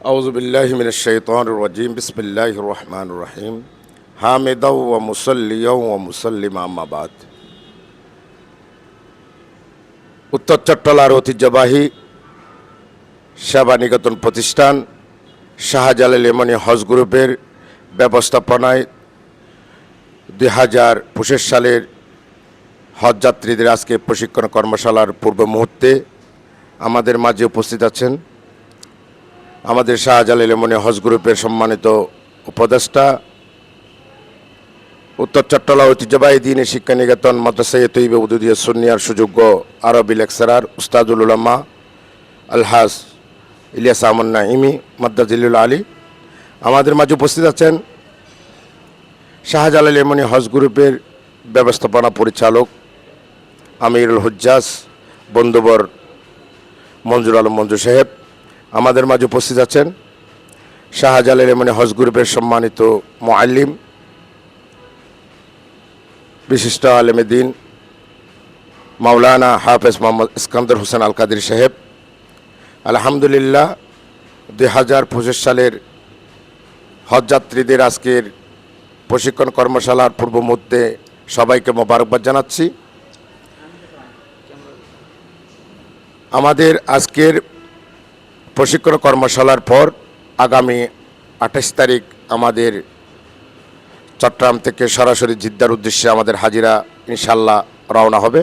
أعوذ بالله من الشيطان الرجيم بسم الله الرحمن الرحيم حامدا ومصليا ومسلما أما بعد উত্তর চট্টলার ঐতিহ্যবাহী সেবা নিকেতন প্রতিষ্ঠান শাহজালাল এমনি হজ গ্রুপের ব্যবস্থাপনায় দুই হাজার পঁচিশ সালের হজ যাত্রীদের আজকে প্রশিক্ষণ কর্মশালার পূর্ব মুহূর্তে আমাদের মাঝে উপস্থিত আছেন আমাদের শাহজালাল এমনি হজ গ্রুপের সম্মানিত উপদেষ্টা, উত্তর চট্টলা ঐতিহ্যবাহী দিনে শিক্ষা নিকেতন মাদ্রাসাই তৈবে উদুদিয়া সুনিয়ার সুযোগ্য আরবি লেকচারার উস্তাদুল উলামা আলহাস ইলিয়াস আমন্না ইমি মাদ্দাজিল্লুল আলী। আমাদের মাঝে উপস্থিত আছেন শাহজালাল এমনি হজ গ্রুপের ব্যবস্থাপনা পরিচালক আমিরুল হুজ্জাস বন্ধুবর মঞ্জুর আলম মঞ্জু সাহেব আমাদের মাঝে উপস্থিত আছেন শাহজালাল এমনি হজ গ্রুপের সম্মানিত মোয়াল্লিম বিশিষ্ট আলমদিন মাওলানা হাফেজ মোহাম্মদ ইস্কান্দর হোসেন আল কাদির সাহেব। আলহামদুলিল্লাহ, দুই হাজার পঁচিশ সালের হজযাত্রীদের আজকের প্রশিক্ষণ কর্মশালার পূর্ব মুহূর্তে সবাইকে মোবারকবাদ জানাচ্ছি। আমাদের আজকের প্রশিক্ষণ কর্মশালার পর আগামী আঠাশ তারিখ আমাদের চট্টগ্রাম থেকে সরাসরি জিদ্দার উদ্দেশ্যে আমাদের হাজিরা ইনশাল্লাহ রওনা হবে।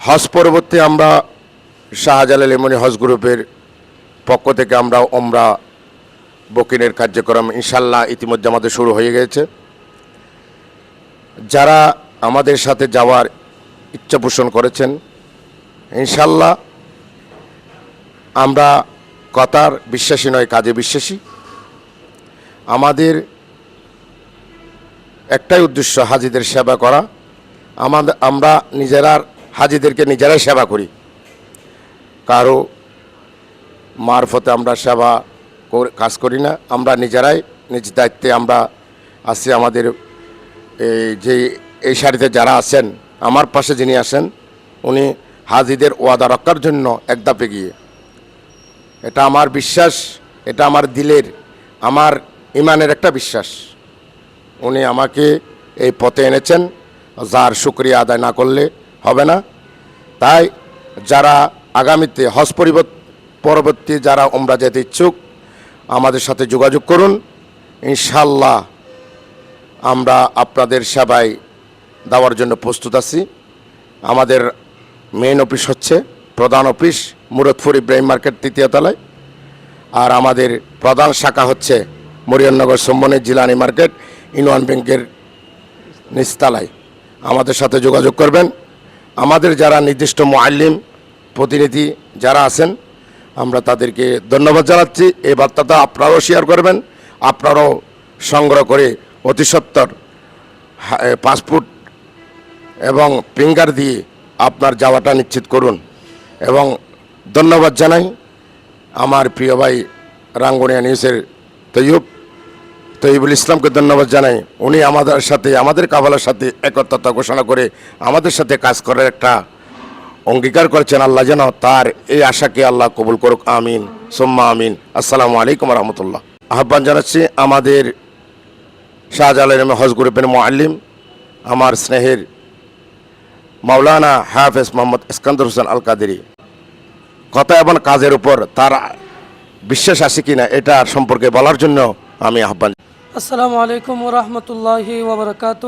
হজ পরবর্তী আমরা শাহজালাল এমনি হজ গ্রুপের পক্ষ থেকে আমরা ওমরা বকিনের কার্যক্রম ইনশাল্লাহ ইতিমধ্যে আমাদের শুরু হয়ে গেছে। যারা আমাদের সাথে যাওয়ার ইচ্ছা পোষণ করেছেন, ইনশাল্লাহ আমরা কথার বিশ্বাসী নয়, কাজে বিশ্বাসী। আমাদের একটাই উদ্দেশ্য, হাজিদের সেবা করা। আমাদের আমরা নিজেরা, হাজিদেরকে নিজেরাই সেবা করি। কারও মারফতে আমরা সেবা কাজ করি না। আমরা নিজেরাই নিজ দায়িত্বে আমরা আছি। আমাদের এই যে, এই সারিতে যারা আছেন, আমার পাশে যিনি আসেন উনি হাজিদের ওয়াদা রক্ষার জন্য এক ধাপে গিয়ে এটা আমার বিশ্বাস, এটা আমার দিলের, আমার ইমানের একটা বিশ্বাস। উনি আমাকে এই পথে এনেছেন, যার শুক্রিয়া আদায় না করলে হবে না। তাই যারা আগামীতে হজ পরবর্তী যারা ওমরা যেতে ইচ্ছুক, আমাদের সাথে যোগাযোগ করুন। ইনশাল্লাহ আমরা আপনাদের সেবায় দেওয়ার জন্য প্রস্তুত আছি। আমাদের মেইন অফিস হচ্ছে প্রধান অফিস মুরতপুর ইব্রাহিম মার্কেট তৃতীয় তলায়। আর আমাদের প্রধান শাখা হচ্ছে মরিয়নগর সম্বনের জিলানি মার্কেট ইউনিয়ন ব্যাংকের নিস্তালায় আমাদের সাথে যোগাযোগ করবেন। আমাদের যারা নির্দিষ্ট মোয়াল্লিম প্রতিনিধি যারা আছেন, আমরা তাদেরকে ধন্যবাদ জানাচ্ছি। এই বার্তাটা আপনারাও শেয়ার করবেন। আপনারাও সংগ্রহ করে অতি সত্তর পাসপোর্ট এবং ফিঙ্গার দিয়ে আপনার যাওয়াটা নিশ্চিত করুন। এবং ধন্যবাদ জানাই আমার প্রিয় ভাই রাঙ্গুনিয়া নিউজের তৈয়ব তৈবুল ইসলামকে ধন্যবাদ জানাই। উনি আমাদের সাথে, আমাদের কাফালার সাথে একত্রতা ঘোষণা করে আমাদের সাথে কাজ করার একটা অঙ্গীকার করেছেন। আল্লাহ যেন তার এই আশাকে আল্লাহ কবুল করুক। আমিন। সোম্মা আমিন। আসসালামু আলাইকুম রহমতুল্লাহ। আহ্বান জানাচ্ছি আমাদের শাহজালাল হজ গ্রুপের মোয়াল্লিম আমার স্নেহের মাওলানা হাফেজ মোহাম্মদ ইস্কান্দর হোসেন আল কাদেরি কথা এবং কাজের উপর তার বিশ্বাস আছে কিনা এটা সম্পর্কে বলার জন্য আমি আহ্বান। আসসালামু আলাইকুম ওরহমতুল্লাহি ওবরকাত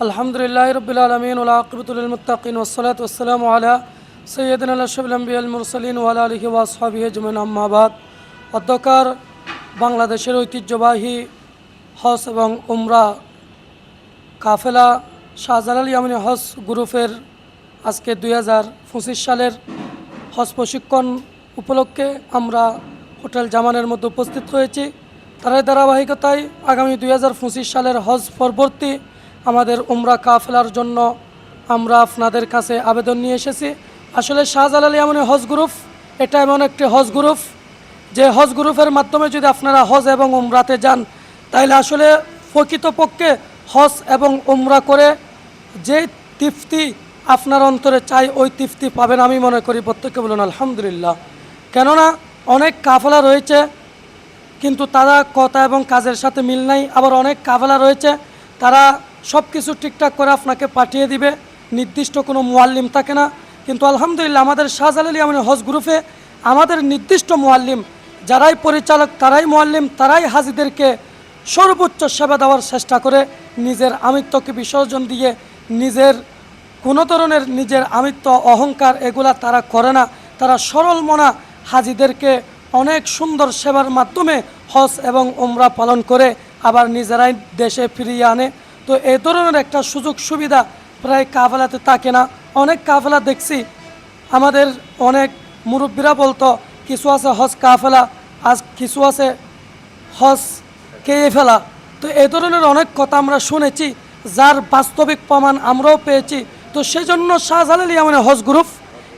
আলহামদুলিল্লাহ রবিল আলমিন উলাকবতুলমতাকিন ওসলাত ওসালাম আলা সৈয়দিন আল্লাহবিল মুরসলিন ওয়ালা আলহি ওয়াসহাবি জমিন আম্মাবাদ অধ্যকার বাংলাদেশের ঐতিহ্যবাহী হজ এবং উমরা কাফেলা শাহজালাল ইয়ামিনী হজ গ্রুপের আজকে দুই হাজার পঁচিশ সালের হজ প্রশিক্ষণ উপলক্ষে আমরা হোটেল জামানের মধ্যে উপস্থিত রয়েছি তার ধারাবাহিকতায় আগামী দুই হাজার পঁচিশ সালের হজ পরবর্তী আমাদের উমরা কাফেলার জন্য আমরা আপনাদের কাছে আবেদন নিয়ে এসেছি। আসলে শাহজালাল ইয়ামিনী হজ গ্রুপ, এটা এমন একটি হজ গ্রুপ, যে হজ গ্রুপের মাধ্যমে যদি আপনারা হজ এবং উমরাতে যান তাহলে আসলে প্রকৃতপক্ষে হজ এবং উমরা করে যে তৃপ্তি আপনার অন্তরে চাই ওই তৃপ্তি পাবেন আমি মনে করি প্রত্যেককে বলুন, আলহামদুলিল্লাহ। কেননা অনেক কাফলা রয়েছে, কিন্তু তারা কথা এবং কাজের সাথে মিল নাই। আবার অনেক কাফলা রয়েছে, তারা সব কিছু ঠিকঠাক করে আপনাকে পাঠিয়ে দিবে, নির্দিষ্ট কোনো মোয়াল্লিম থাকে না। কিন্তু আলহামদুলিল্লাহ আমাদের শাহজালালি আমাদের হজ গ্রুপে আমাদের নির্দিষ্ট মোয়াল্লিম, যারাই পরিচালক, তারাই মোয়াল্লিম, তারাই হাজিদেরকে সর্বোচ্চ সেবা দেওয়ার চেষ্টা করে, নিজের আমিত্বকে বিসর্জন দিয়ে নিজের কোনো ধরনের নিজের আমিত্ব, অহংকার এগুলা তারা করে না। তারা সরল মনা হাজিদেরকে অনেক সুন্দর সেবার মাধ্যমে হজ এবং ওমরা পালন করে, আবার নিজেরাই দেশে ফিরিয়ে আনে। তো এ ধরনের একটা সুযোগ সুবিধা প্রায় কাফেলাতে থাকে না। অনেক কাফেলা দেখছি, আমাদের অনেক মুরব্বীরা বলতো, কিছু আছে হজ কাফেলা, আজ কিছু আছে হজ খেয়ে ফেলা। তো এ ধরনের অনেক কথা আমরা শুনেছি, যার বাস্তবিক প্রমাণ আমরাও পেয়েছি। তো সেজন্য শাহজালাল ইয়ামানের হজ গ্রুপ,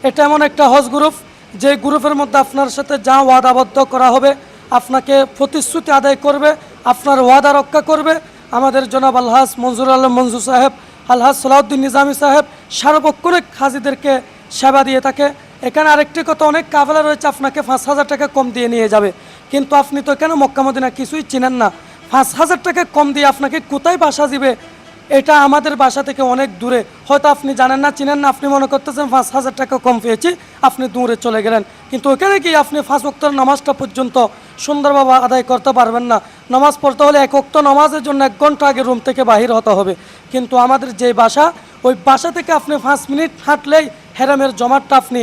এটা এমন একটা হজ গ্রুপ, যে গ্রুপের মধ্যে আপনার সাথে যা ওয়াদাবদ্ধ করা হবে, আপনাকে প্রতিশ্রুতি আদায় করবে, আপনার ওয়াদা রক্ষা করবে। আমাদের জনাব আলহাজ মঞ্জুর আলম মঞ্জুর সাহেব, আলহাজ সালাউদ্দিন নিজামী সাহেব সার্বক্ষণিক হাজিদেরকে সেবা দিয়ে থাকে। এখানে আরেকটি কথা, অনেক কাফেলা রয়েছে, আপনাকে পাঁচ হাজার টাকা কম দিয়ে নিয়ে যাবে। কিন্তু আপনি তো এখানে মক্কা মদিনা কিছুই চিনেন না। পাঁচ হাজার টাকা কম দিয়ে আপনাকে কোথায় বাসা দিবে? এটা আমাদের বাসা থেকে অনেক দূরে। হয়তো আপনি জানেন না, চিনেন না, আপনি মনে করতেছেন পাঁচ হাজার টাকা কম পেয়েছি, আপনি দূরে চলে গেলেন। কিন্তু ওখানে গিয়ে আপনি পাঁচ অক্টর নামাজটা পর্যন্ত সুন্দরভাবে আদায় করতে পারবেন না। নামাজ পড়তে হলে এক অক্ট নামাজের জন্য এক ঘণ্টা আগে রুম থেকে বাহির হতে হবে। কিন্তু আমাদের যে বাসা, ওই বাসা থেকে আপনি পাঁচ মিনিট হাঁটলেই হেরামের জমাটটা আপনি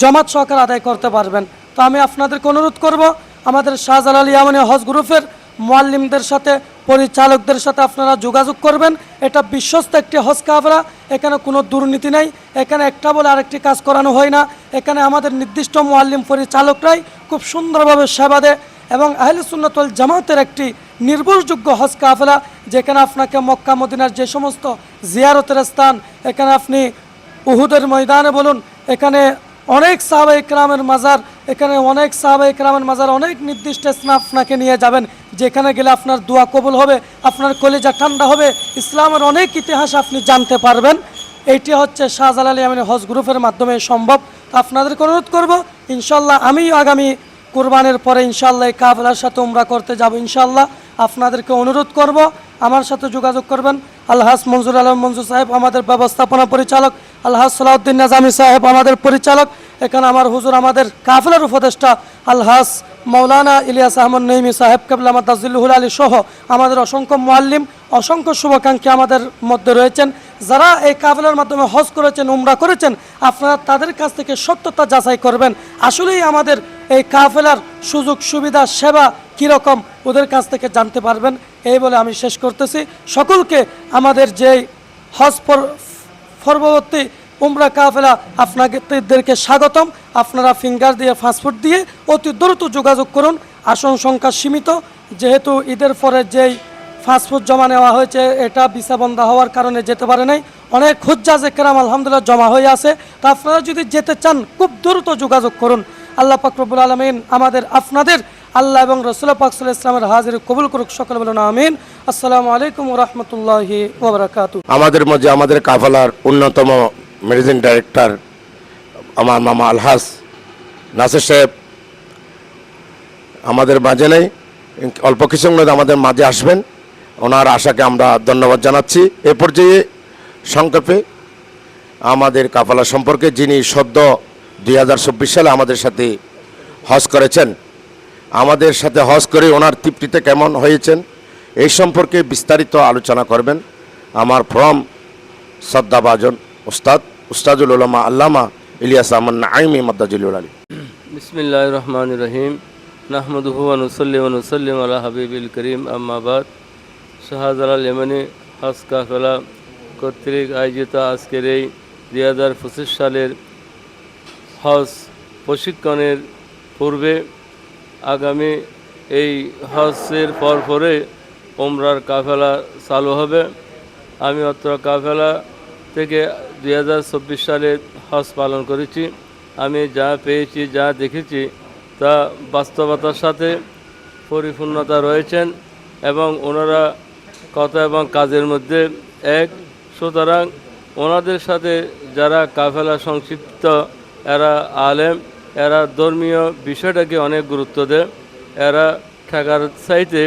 জমাত সহকারে আদায় করতে পারবেন। তো আমি আপনাদেরকে অনুরোধ করব, আমাদের শাহজালাল ইয়ামানি হজ গ্রুপের মোয়াল্লিমদের সাথে পরিচালকদের সাথে আপনারা যোগাযোগ করবেন। এটা বিশ্বস্ত একটি হজ কাফরা এখানে কোনো দুর্নীতি নেই। এখানে একটা বলে আরেকটি কাজ করানো হয় না। এখানে আমাদের নির্দিষ্ট মোয়াল্লিম পরিচালকরাই খুব সুন্দরভাবে সেবা দেয় এবং আহলে সুন্নতল জামাতের একটি নির্ভরযোগ্য হজ কাফেলা, যেখানে আপনাকে মক্কা, মদিনার যে সমস্ত জিয়ারতের স্থান, এখানে আপনি উহুদের ময়দানে বলুন, এখানে অনেক সাহাবা ইকরামের মাজার, এখানে অনেক সাহাবা ইকরামের মাজার, অনেক নির্দিষ্ট স্থান আপনাকে নিয়ে যাবেন। যেখানে গেলে আপনার দোয়া কবুল হবে, আপনার কলেজা ঠান্ডা হবে। ইসলামের অনেক ইতিহাস আপনি জানতে পারবেন। এইটি হচ্ছে শাহজালাল ইয়ামিনী হজ গ্রুপের মাধ্যমে সম্ভব। তো আপনাদেরকে অনুরোধ করব, ইনশাল্লাহ আমিও আগামী কুরবানের পরে ইনশাল্লাহ এই কাফেলার সাথে উমরা করতে যাব ইনশাল্লাহ। আপনাদেরকে অনুরোধ করব, আমার সাথে যোগাযোগ করবেন। আলহাস মঞ্জুর আলম মঞ্জুর সাহেব, আমাদের ব্যবস্থাপনা পরিচালক। আলহাস সালাউদ্দিন নাজামি সাহেব, আমাদের পরিচালক। এখানে আমার হুজুর, আমাদের কাফলার উপদেষ্টা আলহাস মৌলানা ইলিয়াস আহমদ নঈমি সাহেব কেবল আমার তাজিল্লুহুল আলী সহ আমাদের অসংখ্য মোয়াল্লিম অসংখ্য শুভাকাঙ্ক্ষী আমাদের মধ্যে রয়েছেন। যারা এই কাফেলার মাধ্যমে হজ করেছেন, উমরা করেছেন, আপনারা তাদের কাছ থেকে সত্যতা যাচাই করবেন। আসলেই আমাদের এই কাফেলার সুযোগ, সুবিধা, সেবা কীরকম ওদের কাছ থেকে জানতে পারবেন। এই বলে আমি শেষ করতেছি। সকলকে আমাদের যেই হজ পর- পরবর্তী উমরা কাফেলা আপনাদেরকে স্বাগতম। আপনারা ফিঙ্গার দিয়ে ফাস্টফুড দিয়ে অতি দ্রুত যোগাযোগ করুন। আসন সংখ্যা সীমিত। যেহেতু ঈদের পরে যেই ফাস্টফুড জমা নেওয়া হয়েছে, এটা ভিসা বন্ধ হওয়ার কারণে যেতে পারে নাই। অনেক হুজ্জাজ একরাম আলহামদুলিল্লাহ জমা হয়ে আছে। তা আপনারা যদি যেতে চান, খুব দ্রুত যোগাযোগ করুন। আল্লাহ পাকরবুল আলমিন আমাদের, আপনাদের আল্লাহ এবং রসুল্লাহ পাকসুল ইসলামের হাজির কবুল করুক। সকল বলুন আমিন। আসসালামু আলাইকুম রহমতুল্লাহি আমাদের মধ্যে আমাদের কাফালার অন্যতম ম্যানেজিং ডাইরেক্টর আমার মামা আলহাস, নাসির সাহেব, আমাদের মাঝে নেই। অল্প মধ্যে আমাদের মাঝে আসবেন। ওনার আশাকে আমরা ধন্যবাদ জানাচ্ছি। এ পর্যায়ে সংক্ষেপে আমাদের কাফালা সম্পর্কে যিনি সদ্য দুই হাজার চব্বিশ সালে আমাদের সাথে হজ করেছেন, আমাদের সাথে হজ করে ওনার তৃপ্তিতে কেমন হয়েছেন, এই সম্পর্কে বিস্তারিত আলোচনা করবেন। আমার ফ্রম শ্রদ্ধাভাজন উস্তাদ উস্তাদুল উলামা আল্লামা ইলিয়াস আহমদ নাইমি মদ্দাজুল আলী। বিসমিল্লাহ রহমান রহিম। নাহমদুহু অনুসল্লি অনুসল্লিম আলা হাবিবিল করিম আম্মাবাদ শাহজালাল ইমানি হজ কাফেলা কর্তৃক আয়োজিত আজকের এই দুই হাজার পঁচিশ সালের হজ প্রশিক্ষণের পূর্বে আগামী এই হজের পর পরে ওমরার কাফেলা চালু হবে। আমি অত্র কাফেলা থেকে দুই হাজার চব্বিশ সালে হজ পালন করেছি। আমি যা পেয়েছি, যা দেখেছি, তা বাস্তবতার সাথে পরিপূর্ণতা রয়েছেন এবং ওনারা কথা এবং কাজের মধ্যে এক। সুতরাং ওনাদের সাথে যারা কাফেলা সংক্ষিপ্ত, এরা আলেম, এরা ধর্মীয় বিষয়টাকে অনেক গুরুত্ব দেয়। এরা ঠেকার চাইতে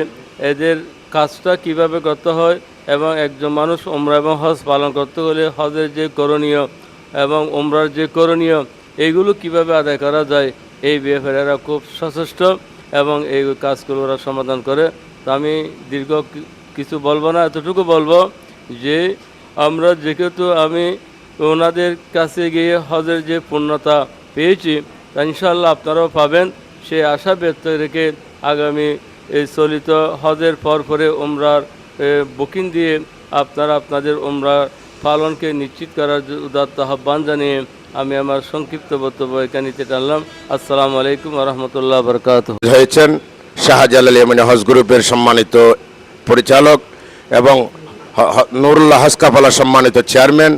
এদের কাজটা কীভাবে করতে হয় এবং একজন মানুষ ওমরা এবং হজ পালন করতে হলে হজের যে করণীয় এবং ওমরার যে করণীয় এইগুলো কীভাবে আদায় করা যায়, এই ব্যাপারে এরা খুব সচেষ্ট এবং এই কাজগুলো ওরা সমাধান করে। তো আমি দীর্ঘ কিছু বলব না, এতটুকু বলব যে আমরা যেহেতু আমি ওনাদের কাছে গিয়ে হজের যে পূর্ণতা পেয়েছি, তা ইনশাল্লাহ আপনারাও পাবেন। সে আশা ব্যক্ত রেখে আগামী এই চলিত হজের পর পরে ওমরার বুকিং দিয়ে আপনারা আপনাদের ওমরা পালনকে নিশ্চিত করার উদাত্ত আহ্বান জানিয়ে আমি আমার সংক্ষিপ্ত বক্তব্য এখানে নিতে টানলাম। আসসালামু আলাইকুম রহমতুল্লাহ বরকাত হয়েছেন শাহজালাল ইয়েমেনি হজ গ্রুপের সম্মানিত পরিচালক এবং নুরুল্লাহ হাসকাফালা সম্মানিত চেয়ারম্যান,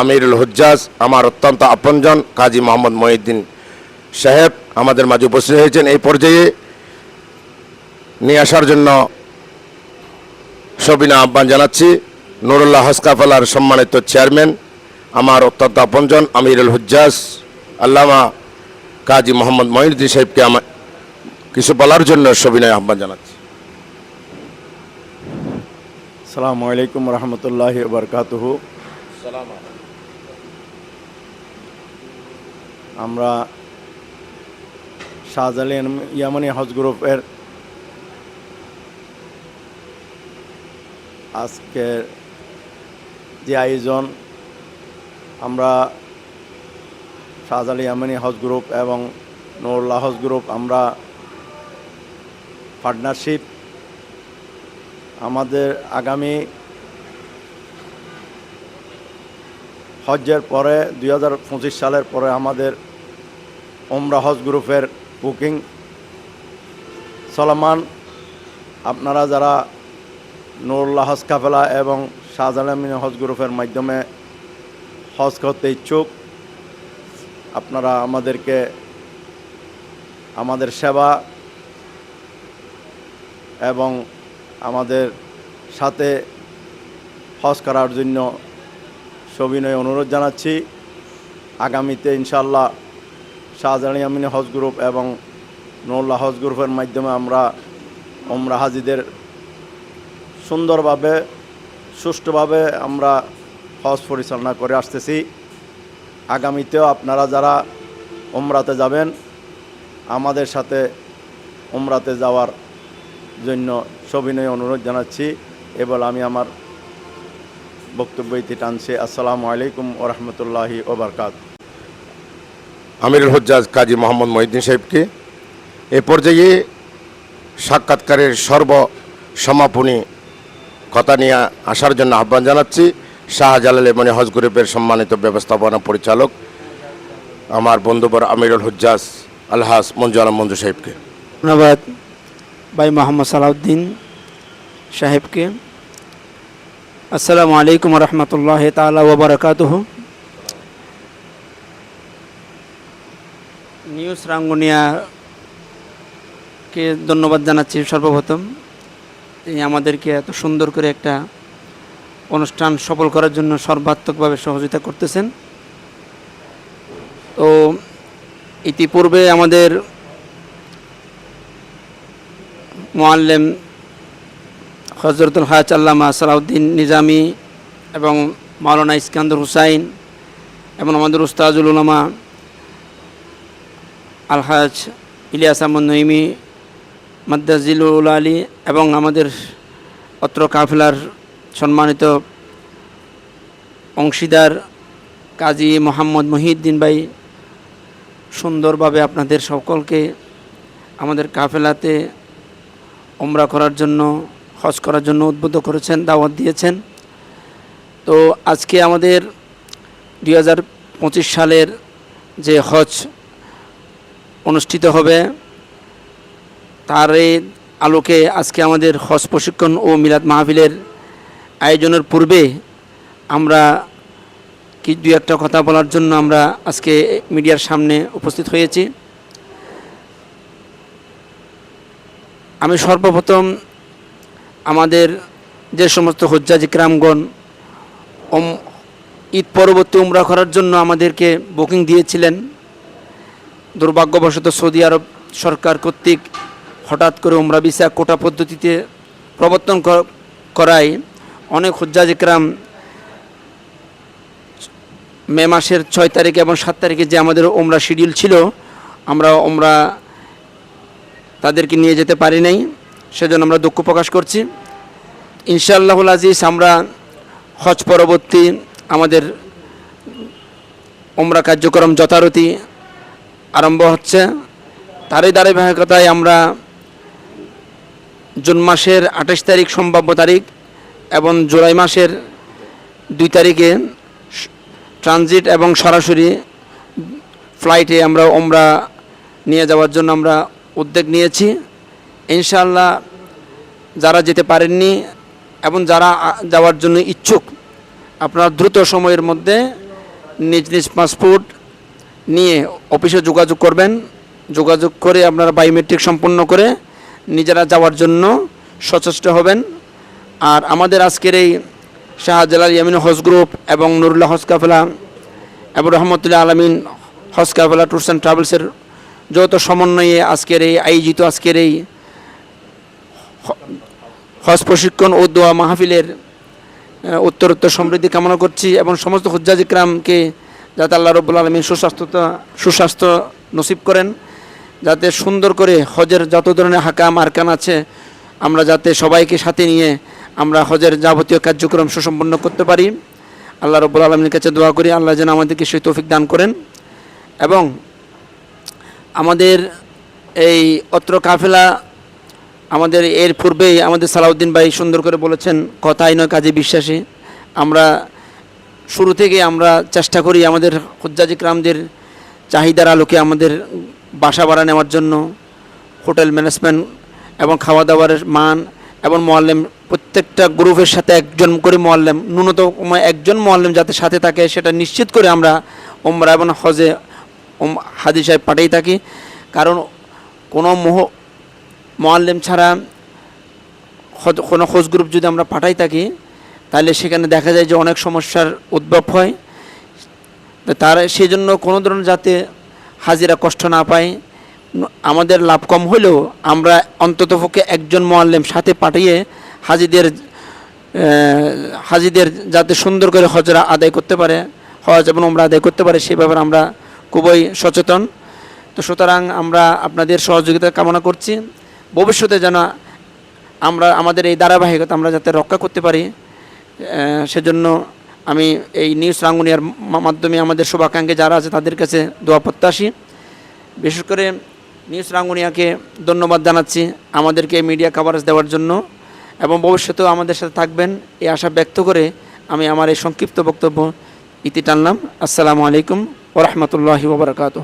আমিরুল হুজ্জাজ, আমার অত্যন্ত আপনজন, কাজী মোহাম্মদ মহিউদ্দিন সাহেব আমাদের মাঝে উপস্থিত হয়েছেন। এই পর্যায়ে নিয়ে আসার জন্য সবিনা আহ্বান জানাচ্ছি। নুরুল্লাহ হাসকাফালার সম্মানিত চেয়ারম্যান, আমার অত্যন্ত আপনজন আমিরুল হুজ্জাজ, আল্লামা কাজী মোহাম্মদ মহিউদ্দিন সাহেবকে আমার কিছু বলার জন্য সবিনয় আহ্বান জানাচ্ছি। সালামু আলাইকুম রহমতুল্লাহ বরকাতুহু। আমরা শাহজালি ইয়ামানি হজ গ্রুপের আজকের যে আয়োজন, আমরা শাহজালি আমিনী হজ গ্রুপ এবং নুরুল্লাহ হজ গ্রুপ, আমরা পার্টনারশিপ আমাদের আগামী হজের পরে দু হাজার পঁচিশ সালের পরে আমাদের ওমরা হজ গ্রুপের বুকিং চলমান আপনারা যারা নুরুল্লাহ হজ কাফেলা এবং শাহজালামিন হজ গ্রুপের মাধ্যমে হজ করতে ইচ্ছুক। আপনারা আমাদেরকে, আমাদের সেবা এবং আমাদের সাথে হজ করার জন্য সবিনয় অনুরোধ জানাচ্ছি। আগামীতে ইনশাল্লাহ শাহজাহানি আমিনী হজ গ্রুপ এবং নৌল্লা হজ গ্রুপের মাধ্যমে আমরা ওমরা হাজিদের সুন্দরভাবে, সুষ্ঠুভাবে আমরা হজ পরিচালনা করে আসতেছি। আগামীতেও আপনারা যারা ওমরাতে যাবেন, আমাদের সাথে ওমরাতে যাওয়ার জন্য সবিনয় অনুরোধ জানাচ্ছি। এবার আমি আমার বক্তব্য ইতি টানছি। আসসালামু আলাইকুম ওরহমতুল্লাহি ওবরকাত। আমিরুল হুজ্জাজ কাজী মোহাম্মদ মহিউদ্দিন সাহেবকে এ পর্যায়ে সাক্ষাৎকারের সর্ব সমাপনী কথা নিয়ে আসার জন্য আহ্বান জানাচ্ছি। শাহজালাল এমনি হজ গ্রুপের সম্মানিত ব্যবস্থাপনা পরিচালক আমার বন্ধুবর আমিরুল হুজ্জাজ আলহাস মঞ্জু আলম মঞ্জু সাহেবকে। ধন্যবাদ ভাই মোহাম্মদ সালাউদ্দিন সাহেবকে। আসসালামু আলাইকুম রহমতুল্লাহ তালা ওবরাকাতুহ নিউজ রাঙ্গুনিয়াকে ধন্যবাদ জানাচ্ছি সর্বপ্রথম। তিনি আমাদেরকে এত সুন্দর করে একটা অনুষ্ঠান সফল করার জন্য সর্বাত্মকভাবে সহযোগিতা করতেছেন। তো ইতিপূর্বে আমাদের মোয়াল্লেম হজরতুল হাজ আল্লামা সালাউদ্দিন নিজামি এবং মাওলানা ইস্কান্দর হুসাইন এবং আমাদের উস্তাজুল উলামা আলহাজ ইলিয়াস আহমদ নইমি মাদ্দাজিলুল আলী এবং আমাদের অত্র কাফেলার সম্মানিত অংশীদার কাজী মোহাম্মদ মহিউদ্দিন ভাই, সুন্দরভাবে আপনাদের সকলকে আমাদের কাফেলাতে ওমরা করার জন্য, হজ করার জন্য উদ্বুদ্ধ করেছেন, দাওয়াত দিয়েছেন। তো আজকে আমাদের দু হাজার পঁচিশ সালের যে হজ অনুষ্ঠিত হবে তার আলোকে আজকে আমাদের হজ প্রশিক্ষণ ও মিলাদ মাহফিলের আয়োজনের পূর্বে আমরা কি দু একটা কথা বলার জন্য আমরা আজকে মিডিয়ার সামনে উপস্থিত হয়েছি। আমি সর্বপ্রথম আমাদের যে সমস্ত হজ্জাজ ইকরামগণ ওম ঈদ পরবর্তী উমরা করার জন্য আমাদেরকে বুকিং দিয়েছিলেন। দুর্ভাগ্যবশত সৌদি আরব সরকার কর্তৃক হঠাৎ করে উমরা ভিসা কোটা পদ্ধতিতে প্রবর্তন করায় অনেক হজ্জাজ ইকরাম মে মাসের ছয় তারিখে এবং সাত তারিখে যে আমাদের ওমরা শিডিউল ছিল, আমরা ওমরা তাদেরকে নিয়ে যেতে পারি নাই। সেজন্য আমরা দুঃখ প্রকাশ করছি। ইনশাআল্লাহুল আজিজ আমরা হজ পরবর্তী আমাদের ওমরা কার্যক্রম যথারীতি আরম্ভ হচ্ছে। তারই ধারাবাহিকতায় আমরা জুন মাসের আঠাশ তারিখ সম্ভাব্য তারিখ এবং জুলাই মাসের দুই তারিখে ট্রানজিট এবং সরাসরি ফ্লাইটে আমরা ওমরা নিয়ে যাওয়ার জন্য আমরা উদ্যোগ নিয়েছি। ইনশাল্লাহ যারা যেতে পারেননি এবং যারা যাওয়ার জন্য ইচ্ছুক, আপনারা দ্রুত সময়ের মধ্যে নিজ নিজ পাসপোর্ট নিয়ে অফিসে যোগাযোগ করবেন। যোগাযোগ করে আপনারা বায়োমেট্রিক সম্পন্ন করে নিজেরা যাওয়ার জন্য সচেষ্ট হবেন। আর আমাদের আজকের এই শাহজালাল ইয়ামিন হজ গ্রুপ এবং নুরুল্লাহ হজ কাফেলা এবং রহমতুল্লাহ আলমিন হজ কাফেলা ট্যুরস অ্যান্ড ট্রাভেলসের যৌথ সমন্বয়ে আজকের এই আয়োজিত আজকের এই হজ প্রশিক্ষণ ও দোয়া মাহফিলের উত্তরোত্তর সমৃদ্ধি কামনা করছি এবং সমস্ত হজ্জাজ ইকরামকে যাতে আল্লাহ রব্বুল আলমী সুস্বাস্থ্যতা সুস্বাস্থ্য নসিব করেন। যাতে সুন্দর করে হজের যত ধরনের হাকাম আরকান আছে, আমরা যাতে সবাইকে সাথে নিয়ে আমরা হজের যাবতীয় কার্যক্রম সুসম্পন্ন করতে পারি। আল্লাহ রব্বুল আলমীর কাছে দোয়া করি, আল্লাহ যেন আমাদেরকে সেই তৌফিক দান করেন। এবং আমাদের এই অত্র কাফেলা আমাদের এর পূর্বেই আমাদের সালাউদ্দিন ভাই সুন্দর করে বলেছেন, কথাই নয়, কাজে বিশ্বাসী। আমরা শুরু থেকে আমরা চেষ্টা করি আমাদের হজ্জাজিক রামদের চাহিদার আলোকে আমাদের বাসা ভাড়া নেওয়ার জন্য, হোটেল ম্যানেজমেন্ট এবং খাওয়া দাওয়ার মান এবং মোয়াল্লেম, প্রত্যেকটা গ্রুপের সাথে একজন করে মোয়াল্লেম, ন্যূনতম একজন মোয়াল্লেম যাতে সাথে থাকে, সেটা নিশ্চিত করে আমরা ওমরা এবং হজে ওম সাহেব পাঠিয়ে থাকি। কারণ কোনো মোহ, মোয়াল্লেম ছাড়া কোনো খোঁজ গ্রুপ যদি আমরা পাঠাই থাকি, তাহলে সেখানে দেখা যায় যে অনেক সমস্যার উদ্ভব হয়। তার সেই জন্য কোনো ধরনের যাতে হাজিরা কষ্ট না ন- আমাদের লাভ কম হলেও আমরা অন্ততপক্ষে একজন মোয়াল্লেম সাথে পাঠিয়ে হাজিদের হাজিদের যাতে সুন্দর করে হজরা আদায় করতে পারে, হজ এবং আমরা আদায় করতে পারে সে ব্যাপারে আমরা খুবই সচেতন। তো সুতরাং আমরা আপনাদের সহযোগিতা কামনা করছি। ভবিষ্যতে যেন আমরা, আমাদের এই ধারাবাহিকতা আমরা যাতে রক্ষা করতে পারি সেজন্য আমি এই নিউজ রাঙ্গুনিয়ার মাধ্যমে আমাদের শুভাকাঙ্ক্ষী যারা আছে তাদের কাছে দোয়া প্রত্যাশী। বিশেষ করে নিউজ রাঙ্গুনিয়াকে ধন্যবাদ জানাচ্ছি আমাদেরকে মিডিয়া কাভারেজ দেওয়ার জন্য এবং ভবিষ্যতেও আমাদের সাথে থাকবেন এই আশা ব্যক্ত করে আমি আমার এই সংক্ষিপ্ত বক্তব্য ইতি টানলাম। আসসালামু আলাইকুম ওরহমতুল্লাহি ওবরাকাতু